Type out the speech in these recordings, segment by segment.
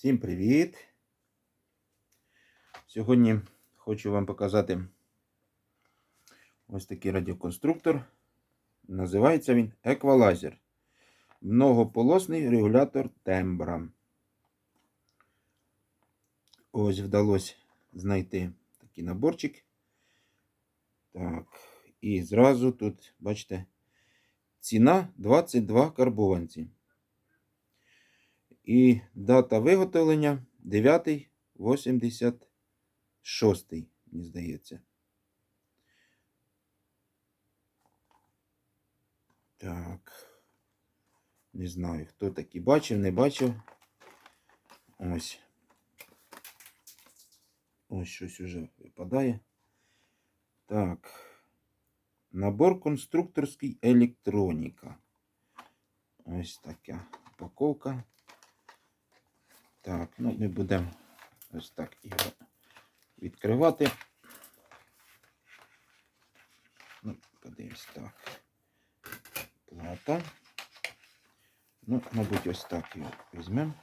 Всім привіт! Сьогодні хочу вам показати ось такий радіоконструктор. Називається він еквалайзер. Многополосний регулятор тембра. Ось вдалося знайти такий наборчик. Так, і зразу тут, бачите, ціна 22 карбованці. І дата виготовлення 9.86, мені здається. Так. Не знаю, хто такий бачив, не бачив. Ось. Ось щось уже випадає. Так. Набор конструкторський електроніка. Ось така упаковка. Так, ну ми будемо ось так його відкривати. Ну, подивимось так. Плата. Ну, мабуть, ось так його візьмемо.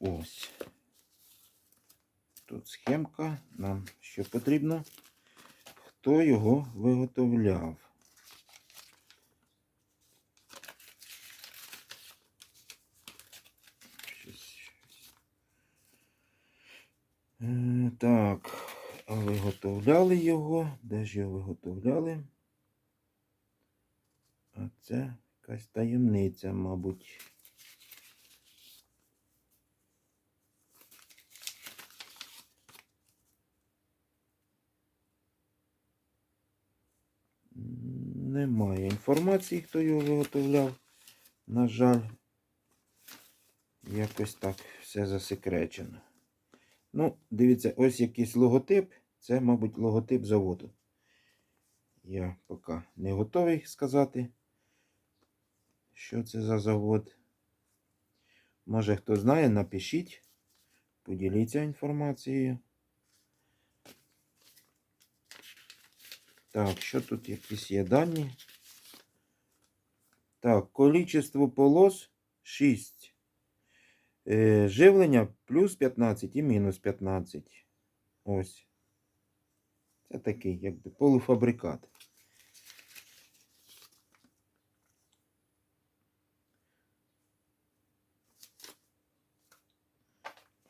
Ось. Тут схемка. Нам що потрібно. Хто його виготовляв? Щось, щось. Е, Так, виготовляли його. Де ж його виготовляли? А це якась таємниця, мабуть. Немає інформації, хто його виготовляв. На жаль, якось так все засекречено. Ну, дивіться, ось якийсь логотип. Це, мабуть, логотип заводу. Я поки не готовий сказати, що це за завод. Може, хто знає, напишіть, поділіться інформацією. Так, що тут якісь є дані? Так, количество полос 6. Е, живлення плюс 15 і мінус 15. Ось. Це такий, якби полуфабрикат.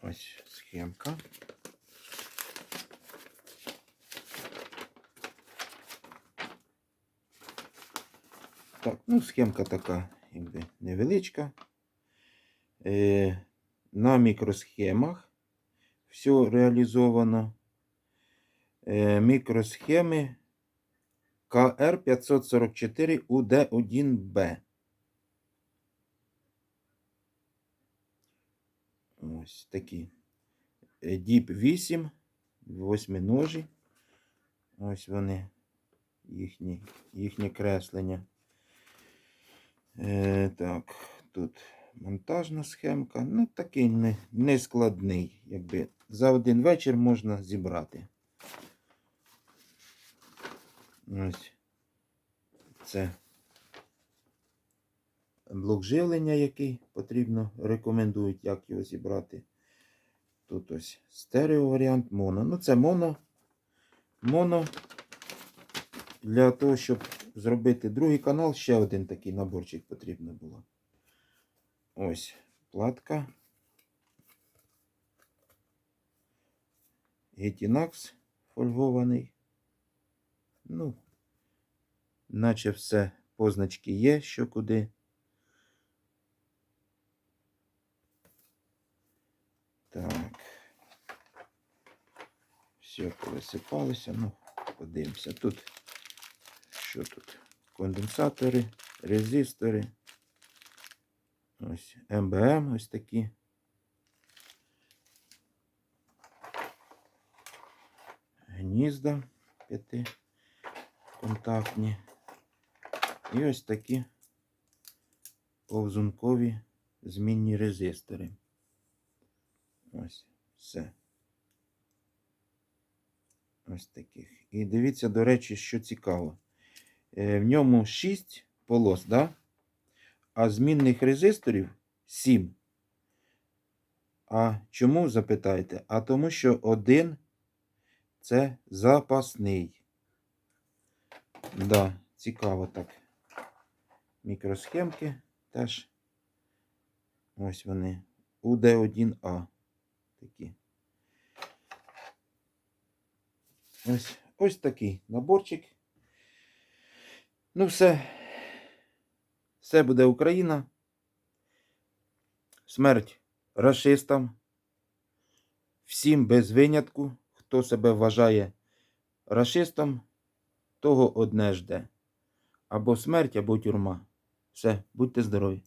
Ось схемка. Так, ну, схемка така, якби невеличка. Е, на мікросхемах все реалізовано. Е, мікросхеми КР544 УД1Б. Ось такі. Е, Діп 8, восьминожі. Ось вони, їхні, їхнє креслення. Е, так, тут монтажна схемка. Ну, такий не, не складний. Якби за один вечір можна зібрати. Ось. Це блок живлення, який потрібно, рекомендують, як його зібрати. Тут ось стерео варіант, моно. Ну, це моно. Моно. Для того, щоб зробити другий канал, ще один такий наборчик потрібно було. Ось платка. Гетінакс фольгований. Ну, наче все позначки є, що куди. Так. Все повисипалося. Ну, подивимося. Тут що тут? Конденсатори, резистори. Ось МБМ ось такі. Гнізда п'ятиконтактні. І ось такі повзункові змінні резистори. Ось все. Ось таких. І дивіться, до речі, що цікаво. Е, В ньому 6 полос, да? А змінних резисторів 7. А чому запитаєте? А тому що один це запасний. Да, цікаво так. Мікросхемки теж. Ось вони. УД1А. Такі. Ось, ось такий наборчик. Ну, все. Все буде Україна. Смерть расистам. Всім без винятку, хто себе вважає расистом, того одне жде. Або смерть, або тюрма. Все, будьте здорові.